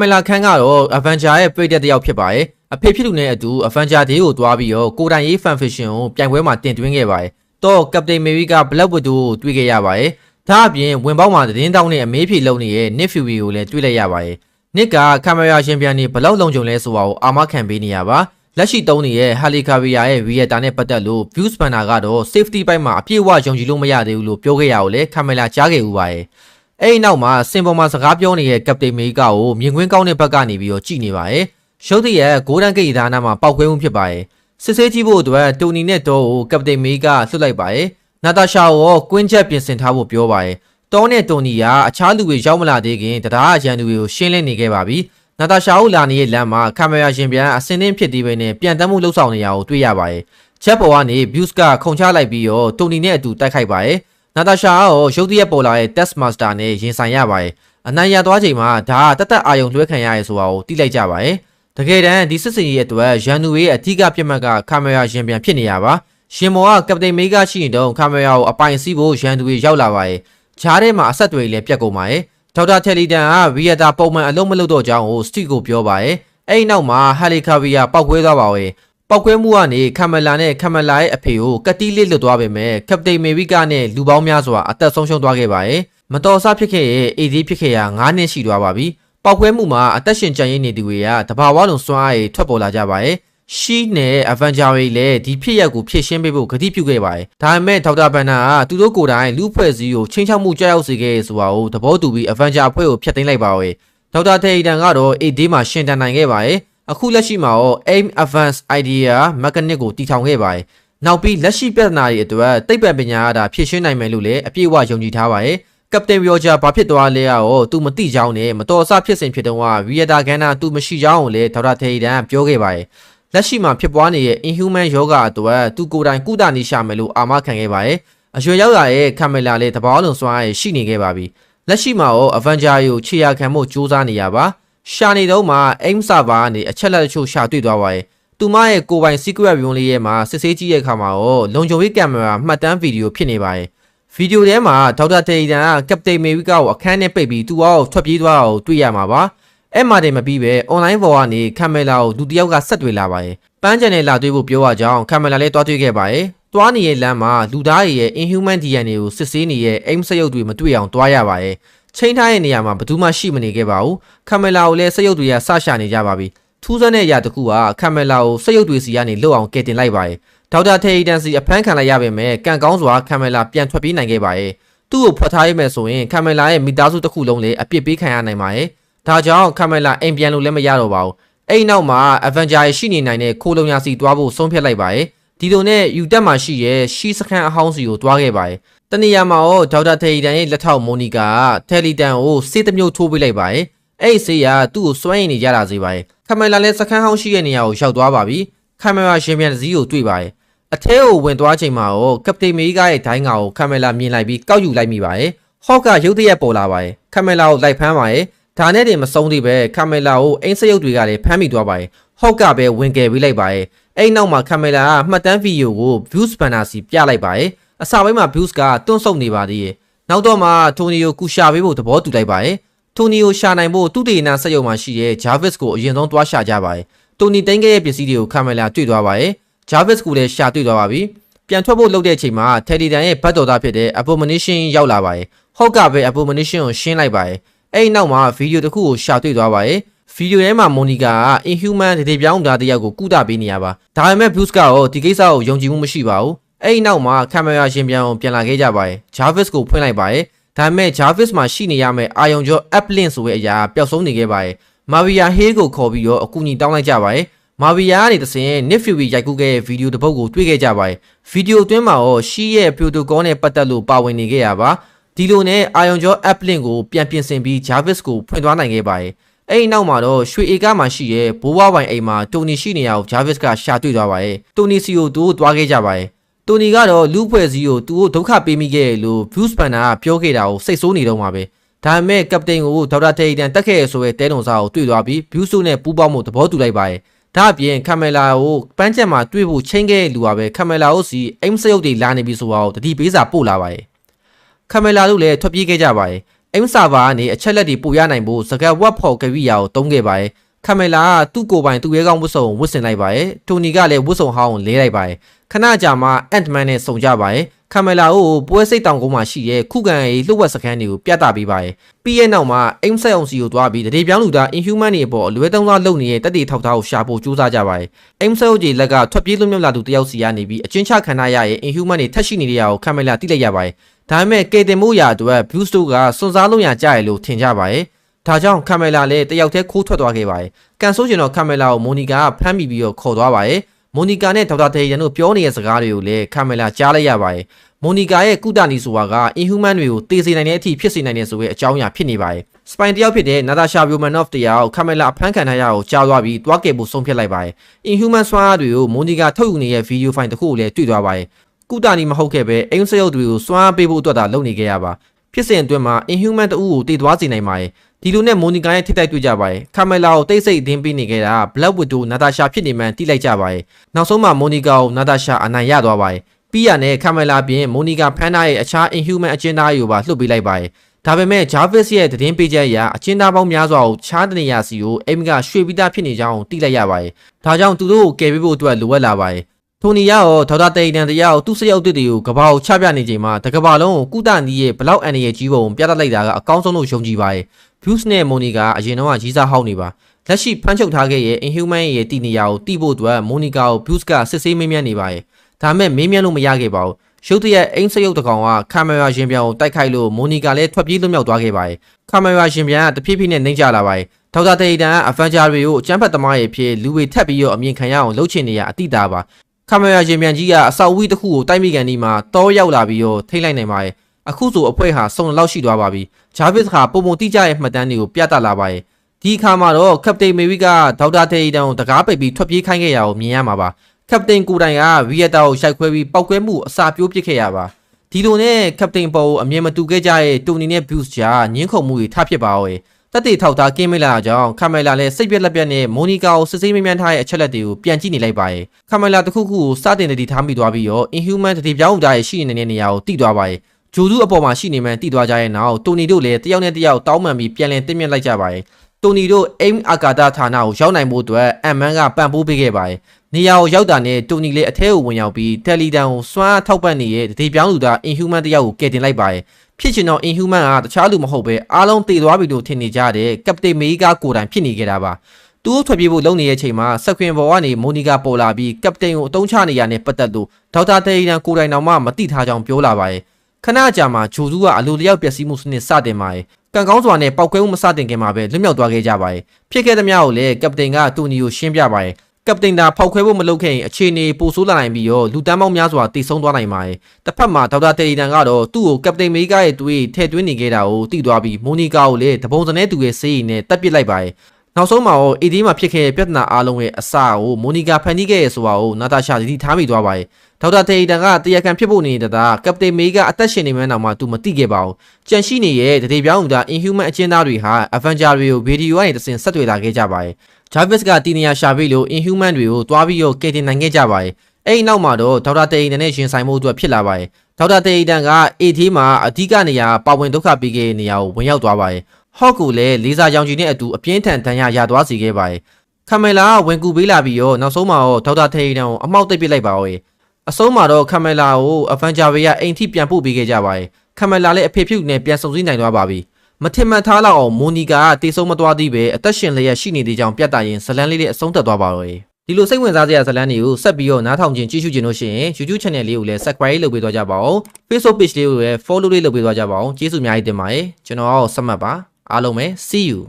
မလာခန်းကတော့ Avenger ရဲ့ပြည်သက်တစ်ယောက်ဖြစ်ပါတယ်အဖေဖြစ်သူနဲ့အတူ Avenger Day ကိုတွားပြီးတော့ကိုတိုင်ရေး fan fiction ကိုပြိုင်ပွဲမှာတင်သွင်းခဲ့ပါတယ်တော့ Captain America Black Widow ကိုတွေ့ခဲ့ရပါတယ်ဒါအပြင်ဝင်ပေါက်မှာသတင်းတောင်းနဲ့အမေးဖြေလုံနေတဲ့ Nick Fury ကိုလည်းတွေ့လိုက်ရပါတယ် Nick ကကင်မရာရှင်ပြန်နေဘလောက်လုံခြုံလဲဆိုတာကိုအာမခံပေးနေရပါလက်ရှိသုံးနေတဲ့ Helicavia ရဲ့ Vieta နဲ့ပတ်သက်လို့ View Spanner ကတော့ safety ဘက်မှာအပြည့်အဝယုံကြည်လို့မရသေးဘူးလို့ပြောခဲ့ရအောင်လေကင်မရာကြားခဲ့ဦးပါတယ် အဲ့ဒီနောက်မှာစင်ပေါ်မှာစကားပြောနေတဲ့ Captain America ကိုမြင်ကွင်းကောင်းတဲ့ဘက်ကနေပြီးတော့ကြည့်နေပါတယ်ရုပ်တရက် Golden Gate ဒါနာမှာပောက်ကွဲမှုဖြစ်ပါတယ်စစ်ဆေးကြည့်ဖို့အတွက်တိုနီနဲ့တော့ကို Captain America လွှတ်လိုက်ပါတယ်နာတာရှာကိုကွင်းချက်ပြင်ဆင်ထားဖို့ပြောပါတယ်တောနဲ့တိုနီကအခြားလူတွေရောက်မလာသေးခင်တရားရန်သူတွေကိုရှင်းလင်းနေခဲ့ပါပြီနာတာရှာဦးလာနေတဲ့လမ်းမှာကင်မရာရှင်ပြန်အစင်းင်းဖြစ်သေးပဲနဲ့ပြန်တမ်းမှုလှုပ်ဆောင်နေရကိုတွေ့ရပါတယ်ချက်ပေါ်ကနေ views ကခုံချလိုက်ပြီးတော့တိုနီနဲ့အတူတိုက်ခိုက်ပါတယ် နာတာရှာရောရုပ်တရက်ပေါ်လာတဲ့ test master နဲ့ရင်ဆိုင်ရပါတယ်အနိုင်ရသွားချိန်မှာဒါကတသက်အာယုံလွှဲခံရရဲဆိုတာကိုသိလိုက်ကြပါတယ်တကယ်တမ်းဒီစစ်စင်ရဲ့အတွက်ရန်သူရဲ့အထူးကပြတ်မှတ်ကကင်မရာရှင်ပြန်ဖြစ်နေရပါရှင်မောကကပတိန်မေကရှိရင်တော့ကင်မရာကိုအပိုင်စီးဖို့ရန်သူတွေရောက်လာပါတယ်ဂျားထဲမှာအဆက်တွေလည်းပြတ်ကုန်ပါတယ်ဒေါက်တာတယ်လီတန်ကဗီယတာပုံမှန်အလုံးမလုပ်တော့ကြောင်းကိုစတီကိုပြောပါတယ်အဲ့ဒီနောက်မှာဟယ်လီကာဗီယာပောက်ကွဲသွားပါပဲ ပောက်ကွဲမှုကနေကမလာနဲ့ကမလာရဲ့အဖေကိုကတိလစ်လွတ်သွားပေမဲ့ကပတိန်မေဗီကနဲ့လူပေါင်းများစွာအသက်ဆုံးရှုံးသွားခဲ့ပါတယ်မတော်ဆဖြစ်ခဲ့ရဲ့ AD ဖြစ်ခဲ့ရ9နှစ်ရှိသွားပါပြီပောက်ကွဲမှုမှာအသက်ရှင်ကြံရည်နေသူတွေကတဘာဝလုံးစွမ်းအားတွေထွက်ပေါ်လာကြပါတယ်ရှိနဲ့ Avenger တွေလည်းဒီဖြစ်ရပ်ကိုဖြည့်ရှင်းပေးဖို့ကတိပြုခဲ့ပါတယ်။ဒါပေမဲ့ဒေါက်တာဘန်နာကသူတို့ကိုယ်တိုင်လူဖွဲ့စည်းကိုချင်းချောက်မှုကြောက်ရောက်စေခဲ့ဆိုတာကိုသဘောတူပြီး Avenger အဖွဲ့ကိုဖျက်သိမ်းလိုက်ပါပဲ။ဒေါက်တာထေရီတန်ကတော့ AD မှာရှင်တန်နိုင်ခဲ့ပါတယ်။ အခုလက်ရှိမှာရော Aim Advance Idea Mechanic ကိုတည်ထောင်ခဲ့ပါတယ်။နောက်ပြီးလက်ရှိပြဿနာတွေအတွက်သိပ္ပံပညာရတာဖြည့်ရှင်းနိုင်မယ်လို့လည်းအပြည့်အဝယုံကြည်ထားပါတယ်။ကပတိန်ရောဂျာဘာဖြစ်သွားလဲရောသူမသိကြောင်းနဲ့မတော်ဆဖြစ်စဉ်ဖြစ်တုန်းကဗီယတာကန်နာသူမရှိကြောင်းကိုလည်းဒေါက်တာထေရီတန်ကပြောခဲ့ပါတယ်။လက်ရှိမှာဖြစ်ပွားနေတဲ့ inhuman ယောဂအတွက်သူကိုယ်တိုင်ကုသနေရှာမယ်လို့အာမခံခဲ့ပါတယ်။အရွယ်ရောက်လာတဲ့ကင်မလာလည်းတဘောလုံးစွမ်းရရှိနေခဲ့ပါပြီ။လက်ရှိမှာရော Avenger ကိုခြေရခံမှုစူးစမ်းနေရပါ။ ရှာနေတော့မှ aim server ကနေအချက်လက်တချို့ရှာတွေ့သွားပါတယ်။သူမရဲ့ကိုယ်ပိုင် secret room လေးရဲ့မှာစစ်ဆေးကြည့်တဲ့အခါမှာရောလုံခြုံရေးကင်မရာမှတ်တမ်းဗီဒီယိုဖြစ်နေပါတယ်။ဗီဒီယိုထဲမှာဒေါက်တာတေတန်ကကပတိန်မေဝီကာကိုအခန်းထဲပိတ်ပြီးသူ့အောက်ထွက်ပြေးသွားတာကိုတွေ့ရမှာပါ။အဲ့မှာတည်းမပြီးပဲ online ပေါ်ကနေကင်မရာကိုလူတစ်ယောက်ကဆက်တွေ့လာပါတယ်ပန်းချန်နဲ့လာတွေ့ဖို့ပြောရကြောင်းကင်မရာလေးတွားတွေ့ခဲ့ပါတယ်တွားနေတဲ့လမ်းမှာလူသားတွေရဲ့ inhuman DNA ကိုစစ်ဆေးနေတဲ့အိမ်စရုပ်တွေမတွေ့အောင်တွားရပါတယ် ချိန်ထားတဲ့နေရာမှာဘယ်သူမှရှိမနေခဲ့ပါဘူးကင်မရာကိုလည်းစရုပ်တွေကစရှာနေကြပါပြီထူးဆန်းတဲ့အရာတစ်ခုကကင်မရာကိုစရုပ်တွေစီကနေလွတ်အောင်ကယ်တင်လိုက်ပါတယ်ဒေါက်တာထေရီတန်စီအဖမ်းခံလိုက်ရပေမဲ့ကံကောင်းစွာကင်မရာပြန်ထွက်ပြေးနိုင်ခဲ့ပါတယ်သူ့ကိုဖွက်ထားရမယ်ဆိုရင်ကင်မရာရဲ့မိသားစုတစ်ခုလုံးလည်းအပြစ်ပေးခံရနိုင်ပါတယ်ဒါကြောင့်ကမလာအိမ်ပြန်လို့လည်းမရတော့ပါဘူးအဲ့ဒီနောက်မှာ Avenger ရှိနေနိုင်တဲ့ခိုးလုံညာစီတွားဖို့ဆုံးဖြတ်လိုက်ပါတယ်ဒီလိုနဲ့ယူတက်မှာရှိရဲ့ရှီစခန်အဟောင်းစီကိုတွားခဲ့ပါတယ် တနေရာမှာတော့ဒေါက်တာထေရီတန်ရဲ့လက်ထောက်မိုနီကာကတယ်လီတန်ကိုစေးတစ်မျိုးထိုးပေးလိုက်ပါတယ်အဲ့ဒီစေးကသူ့ကိုစွန့်ရင်နေကြတာစေပါတယ်ကမလာလည်းစခန်ဟောင်းရှိတဲ့နေရာကိုရောက်သွားပါပြီကင်မရာရှင်ပြန်တစ်စီးကိုတွေ့ပါတယ်အထဲကိုဝင်သွားချိန်မှာတော့ကပတိန်မေဂါရဲ့ဒိုင်းငါကိုကင်မရာမြင်လိုက်ပြီးကောက်ယူလိုက်မိပါတယ်ဟော့ကရုတ်တရက်ပေါ်လာပါတယ်ကင်မရာကိုလိုက်ဖမ်းပါတယ်ဒါနဲ့တင်မဆုံးသေးပဲကမလာကိုအင်းစရုပ်တွေကလည်းဖမ်းမိသွားပါတယ်ဟော့ကပဲဝင်ကယ်ပေးလိုက်ပါတယ်အဲ့နောက်မှာကမလာကမှတ်တမ်းဗီဒီယိုကို views banner စီပြလိုက်ပါတယ် အစပိုင်းမှာ views ကတွန်းဆုပ်နေပါသေးတယ်နောက်တော့မှထိုနီကိုကူရှာပေးဖို့သဘောတူလိုက်ပါတယ်ထိုနီကိုရှာနိုင်ဖို့သူတေနာစက်ရုံမှာရှိတဲ့ Jarvis ကိုအရင်ဆုံးတွားရှာကြပါတယ်တိုနီတိုင်းခဲ့ရဲ့ပစ္စည်းတွေကိုကမလာတွေ့သွားပါတယ် Jarvis ကိုလည်းရှာတွေ့သွားပါပြီပြန်ထွက်ဖို့လုပ်တဲ့အချိန်မှာ Teledan ရဲ့ဘတ်တော်သားဖြစ်တဲ့ Abomination ရောက်လာပါတယ်ဟုတ်ကပဲ Abomination ကိုရှင်းလိုက်ပါတယ်အဲ့ဒီနောက်မှာဗီဒီယိုတစ်ခုကိုရှာတွေ့သွားပါတယ်ဗီဒီယိုထဲမှာမိုနီကာက inhuman ဒေဒေပြောင်းသားတယောက်ကိုကုသပေးနေရပါဒါပေမဲ့ Bruce ကရောဒီကိစ္စကိုယုံကြည်မှုမရှိပါဘူး အဲ့ဒီနောက်မှာကင်မရာရှင်ပြန်အောင်ပြန်လာခဲ့ကြပါတယ် Jarvis ကိုဖွင့်လိုက်ပါတယ်ဒါပေမဲ့ Jarvis မှာရှိနေရမယ့်အာယုံကျော် Applin ဆိုတဲ့အရာပျောက်ဆုံးနေခဲ့ပါတယ် Maria Hay ကိုခေါ်ပြီးတော့အကူအညီတောင်းလိုက်ကြပါတယ်မာဗီယာကနေတစင် Nick Fury ရိုက်ကူးခဲ့တဲ့ဗီဒီယိုတစ်ပုဒ်ကိုတွေ့ခဲ့ကြပါတယ်ဗီဒီယိုအတွင်းမှာရောရှီရဲ့ protocol နဲ့ပတ်သက်လို့ပါဝင်နေခဲ့ရပါဒီလိုနဲ့အာယုံကျော် app link ကိုပြန်ပြင်ဆင်ပြီး Jarvis ကိုဖွင့်သွားနိုင်ခဲ့ပါတယ်။အဲ့ဒီနောက်မှာတော့ရွှေဧကမှာရှိတဲ့ဘိုးဘွားပိုင်အိမ်မှာတိုနီရှိနေရကို Jarvis ကရှာတွေ့သွားပါတယ်။တိုနီစီကိုသူ့ကိုတွားခဲ့ကြပါတယ်။ တိုနီကတော့လူဖွဲ့စည်းကိုသူ့ကိုဒုက္ခပေးမိခဲ့လို့ Bruce Banner ကပြောခဲ့တာကိုစိတ်ဆိုးနေတော့မှာပဲ။ဒါပေမဲ့ကပတိန်ကိုဒေါက်တာတေရီတန်တက်ခဲ့ရဆိုတဲ့တဲတုံစာကိုတွေ့သွားပြီး Bruce နဲ့ပူးပေါင်းမှုသဘောတူလိုက်ပါတယ်။ဒါအပြင်ကမလာကိုပန်းချက်မှာတွေ့ဖို့ချင်းခဲ့လူပါပဲကမလာကိုစီအိမ်စရုပ်တွေလာနေပြီဆိုတော့တတိပေးစာပို့လာပါတယ်ခမလာတို့လည်းထွက်ပြေးခဲ့ကြပါတယ်အိမ်ဆာဗာကနေအချက်လက်တွေပို့ရနိုင်ဖို့စကတ်ဝက်ဖော်ကရိယာကိုတုံးခဲ့ပါတယ် ခမလာကသူ့ကိုယ်ပိုင်သူ့ရဲကောင်းဝတ်စုံဝတ်ဆင်လိုက်ပါတယ်တိုနီကလည်းဝတ်စုံဟောင်းကိုလဲလိုက်ပါတယ်ခဏကြာမှအန်တမန်နဲ့စုံကြပါတယ်ခမလာကိုပွဲစိတ်တောင်ကုန်းမှာရှိတဲ့ခုခံရေးလှုပ်ဝက်စခန်းတွေကိုပြသပေးပါတယ်ပြီးရဲ့နောက်မှာအိမ်ဆက်အောင်စီကိုသွားပြီးတရေပြောင်းလူသား inhuman တွေအပေါ်အလွဲသုံးစားလုပ်နေတဲ့တက်တီထောက်ထားကိုရှာဖို့ကြိုးစားကြပါတယ်အိမ်ဆက်အောင်ကြီးလက်ကထွက်ပြေးလွတ်မြောက်လာသူတယောက်စီကနေပြီးအချင်းချခံရရဲ့ inhuman တွေထက်ရှိနေတဲ့ရာကိုခမလာတိလိုက်ရပါတယ်ဒါပေမဲ့ကေတင်မို့ရာအတွက် blue stone ကစွန့်စားလို့ရကြရလို့ထင်ကြပါတယ် ဒါကြောင့်ကင်မလာလည်းတယောက်တည်းခိုးထွက်သွားခဲ့ပါတယ်။ကန်ဆိုးကျင်တော့ကင်မလာကိုမိုနီကာကဖမ်းမိပြီးတော့ခေါ်သွားပါတယ်။မိုနီကာနဲ့ဒေါက်တာတေရန်တို့ပြောနေတဲ့စကားတွေကိုလည်းကင်မလာကြားလိုက်ရပါတယ်။မိုနီကာရဲ့ကုသနီဆိုတာကအင်ဟူမန်တွေကိုတေးစေနိုင်တဲ့အထိဖြစ်စေနိုင်တဲ့ဆိုတဲ့အကြောင်းအရာဖြစ်နေပါတယ်။စပိုင်တယောက်ဖြစ်တဲ့နာတာရှာဘီယိုမန်နော့ဖ်တရားကိုကင်မလာအဖမ်းခံထားရအောင်ကြားသွားပြီးတွားကယ်ဖို့ဆုံးဖြတ်လိုက်ပါတယ်။အင်ဟူမန်ဆွမ်းအားတွေကိုမိုနီကာထုတ်ယူနေတဲ့ဗီဒီယိုဖိုင်တစ်ခုကိုလည်းတွေ့သွားပါတယ်။ကုသနီမဟုတ်ခဲ့ပဲအိမ်စရုပ်တွေကိုစွမ်းအားပေးဖို့အတွက်သာလုပ်နေခဲ့ရပါဖြစ်စဉ်အတွင်းမှာ inhuman တအူးကိုတည်သွားစေနိုင်ပါတယ် ဒီလိုနဲ့မိုနီကာရဲ့ထိတိုက်တွေ့ကြပါတယ်ခါမလာကိုတိတ်ဆိတ်အသင်းပေးနေခဲ့တာ Black Widow နာတာရှာဖြစ်နေမှန်းတိလိုက်ကြပါတယ်နောက်ဆုံးမှာမိုနီကာကိုနာတာရှာအနိုင်ရသွားပါတယ်ပြီးရနဲ့ခါမလာပြင်မိုနီကာဖန်နာရဲ့အခြား inhuman အကျဉ်းသားတွေကိုပါလှုပ်ပေးလိုက်ပါတယ်ဒါပေမဲ့ Jarvis ရဲ့သတင်းပေးချက်အရအချင်းသားပေါင်းများစွာကိုခြားတနေရစီကိုအိမ်ကရွှေပြီးသားဖြစ်နေကြောင်းသိလိုက်ရပါတယ်။ဒါကြောင့်သူတို့ကိုကယ်ပေးဖို့အတွက်လိုအပ်လာပါတယ်။ထိုနီယာရောဒေါက်တာတေတန်တရားကိုသူ့စရုပ်တစ်တွေကိုကဘာကိုချပြနေချိန်မှာတကဘာလုံးကိုကုသနီးရဲ့ဘလောက်အန်ရရဲ့ကြီးပုံပြသလိုက်တာကအကောင်းဆုံးလို့ယုံကြည်ပါတယ်။ Bruce နဲ့ Monica အရင်တော့ကကြီးစားဟောက်နေပါ။လက်ရှိဖမ်းချုပ်ထားခဲ့ရဲ့ Inhuman ရဲ့တီနီယာကိုတီးဖို့အတွက် Monica ကို Bruce ကစစ်ဆေးမေးမြန်းနေပါတယ်။ဒါပေမဲ့မေးမြန်းလို့မရခဲ့ပါဘူး။ရုတ်တရက်အိမ်စရုပ်တကောင်ကကင်မရာရှင်ပြန်ကိုတိုက်ခိုက်လို့မိုနီကာလည်းထွက်ပြေးလွတ်မြောက်သွားခဲ့ပါတယ်။ကင်မရာရှင်ပြန်ကတဖြည်းဖြည်းနဲ့နှိမ့်ကျလာပါတယ်။ဒေါက်တာတေတန်ကအဖန်ဂျာတွေကိုအကျန်းဖက်သမားရဲ့ဖြစ်လူဝေထပ်ပြီးတော့အမြင်ခံရအောင်လှုပ်ချင်နေရအတိတာပါ။ကင်မရာရှင်ပြန်ကြီးကအဆောက်အဦတစ်ခုကိုတိုက်မိကန်ဒီမှာတောရောက်လာပြီးတော့ထိတ်လိုက်နိုင်ပါတယ်။ အခုဆိုအဖွဲဟာစုံလောက်ရှိသွားပါပြီ။ဂျာဗစ်ကပုံပုံတိကျရဲ့မှတ်တမ်းတွေကိုပြသလာပါတယ်။ဒီအခါမှာတော့ကပတိန်မေဝီကဒေါက်တာတေတန်ကိုတကားပိတ်ပြီးထွက်ပြေးခိုင်းခဲ့ရအောင်မြင်ရမှာပါ။ကပတိန်ကိုတိုင်ကဗီယက်တာကိုရိုက်ခွဲပြီးပောက်ကွဲမှုအစာပြိုးပစ်ခဲ့ရပါဒီလိုနဲ့ကပတိန်ပေါ်အမြင်မတူခဲ့ကြတဲ့တူနီနဲ့ဘုစ်ကြားညှင်းခုန်မှုတွေထဖြစ်ပါရဲ့တက်တေထောက်သားကင်းမိလာကြောင်းခမလာလည်းစိတ်ပြက်လက်ပြက်နဲ့မိုနီကာကိုစစ်ဆေးမမြန်းထားတဲ့အချက်လက်တွေကိုပြန်ကြည့်နေလိုက်ပါရဲ့ခမလာတခုခုကိုစတင်တည်ထားမိသွားပြီးတော့ inhuman တတိပြောင်းသားရဲ့ရှိနေတဲ့နေရာကိုတိသွားပါရဲ့ ဂျိုသူအပေါ်မှာရှိနေမှန်းတိသွားကြရဲ့နောက်တိုနီတို့လည်းတယောက်နဲ့တယောက်တောင်းပန်ပြီးပြန်လည်တင်မြင့်လိုက်ကြပါရဲ့တိုနီတို့အိမ်အာကာဒဌာနကိုရောက်နိုင်မှုအတွက်အမ်မန်ကပံ့ပိုးပေးခဲ့ပါတယ်။နေရာကိုရောက်တာနဲ့တိုနီလည်းအထဲကိုဝင်ရောက်ပြီးတယ်လီတန်ကိုစွမ်းအားထောက်ပံ့နေတဲ့တတိပြောင်းလူသား inhuman တယောက်ကိုကယ်တင်လိုက်ပါတယ်။ဖြစ်ချင်တော့ inhuman ကတခြားလူမဟုတ်ပဲအားလုံးတည်သွားပြီလို့ထင်နေကြတဲ့ကပတိန်မေဂါကိုတိုင်ဖြစ်နေကြတာပါ။သူ့ထွက်ပြေးဖို့လုပ်နေတဲ့အချိန်မှာဆက်ခွင်ဘော်ကနေမိုနီကာပေါ်လာပြီးကပတိန်ကိုအတုံးချနေရတဲ့ပတ်သက်လို့ဒေါက်တာတေရီတန်ကိုတိုင်တော်မှမတိထားကြောင်းပြောလာပါတယ်။ ခဏကြာမှဂျိုစုကအလိုလျောက်ပျက်စီးမှုစနစ်စတင်ပါတယ်ကံကောင်းစွာနဲ့ပောက်ကွဲမှုမစတင်ခင်မှာပဲလွတ်မြောက်သွားခဲ့ကြပါတယ်ဖြစ်ခဲ့သမျှကိုလည်းကပတိန်ကတူနီကိုရှင်းပြပါတယ်ကပတိန်သာဖောက်ခွဲဖို့မလုပ်ခဲ့ရင်အခြေအနေပိုဆိုးလာနိုင်ပြီးတော့လူတန်းပေါင်းများစွာတည်ဆုံသွားနိုင်ပါတယ်တစ်ဖက်မှာဒေါက်တာတယ်လီတန်ကတော့သူ့ကိုကပတိန်မေဂါရဲ့တွေးထဲ့သွင်းနေခဲ့တာကိုသိသွားပြီးမိုနီကာကိုလည်းတပုံစံနဲ့သူရဲ့ဆေးရည်နဲ့တက်ပစ်လိုက်ပါတယ် နောက်ဆုံးမှာတော့ AD မှာဖြစ်ခဲ့တဲ့ပြဿနာအားလုံးရဲ့အစကိုမိုနီကာဖန်တီးခဲ့ရဆိုတာကိုနာတာရှာသတိထားမိသွားပါတယ်ဒေါက်တာတေရီတန်ကတရားခံဖြစ်ဖို့နေတာကကပတိန်မေကအသက်ရှင်နေမှန်းတော့မှသူမသိခဲ့ပါဘူးကြန့်ရှိနေရဲ့တတိပြောင်းဦးသား inhuman အကျဉ်းသားတွေဟာ Avenger တွေကိုဗီဒီယိုကနေတဆင့်ဆက်သွယ်လာခဲ့ကြပါတယ် Jarvis ကတီနီယာရှာပြီးလို့ inhuman တွေကိုတွားပြီးတော့ကယ်တင်နိုင်ခဲ့ကြပါတယ်အဲ့ဒီနောက်မှာတော့ဒေါက်တာတေရီတန်နဲ့ရင်ဆိုင်မှုအတွက်ဖြစ်လာပါတယ်ဒေါက်တာတေရီတန်က AT မှာအဓိကနေရာပါဝင်ဒုက္ခပေးခဲ့တဲ့နေရာကိုဝင်ရောက်သွားပါတယ် ဟော့ကူလည်းလေးစားရောင်ချီနဲ့အတူအပြင်းထန်ဒဏ်ရာရသွားစေခဲ့ပါတယ်ခမလာကဝင်ကူပေးလာပြီးတော့နောက်ဆုံးမှာတော့ဒေါက်တာထေရီတန်ကိုအမောက်တိတ်ပစ်လိုက်ပါဦးအဆုံးမှာတော့ခမလာကိုအဖန်ဂျာဘေးကအိမ်ထိပြန်ပို့ပေးခဲ့ကြပါတယ်ခမလာလည်းအဖေဖြူနဲ့ပြန်စုံစည်းနိုင်သွားပါပြီမထင်မှန်ထားလောက်အောင်မိုနီကာကတေဆုံးမသွားသေးပဲအသက်ရှင်လျက်ရှိနေသေးကြောင်းပြသရင်ဇလန်းလေးလေးအဆုံးသက်သွားပါတော့ဒီလိုစိတ်ဝင်စားစရာဇလန်းတွေကိုဆက်ပြီးတော့နားထောင်ခြင်းကြည့်ရှုခြင်းလို့ရှိရင် YouTube channel လေးကိုလည်း subscribe လုပ်ပေးသွားကြပါဦး Facebook page လေးကိုလည်း follow လေးလုပ်ပေးသွားကြပါဦးကျေးဇူးအများကြီးတင်ပါတယ်ကျွန်တော်အောင်ဆက်မှတ်ပါ အားလုံးပဲ see you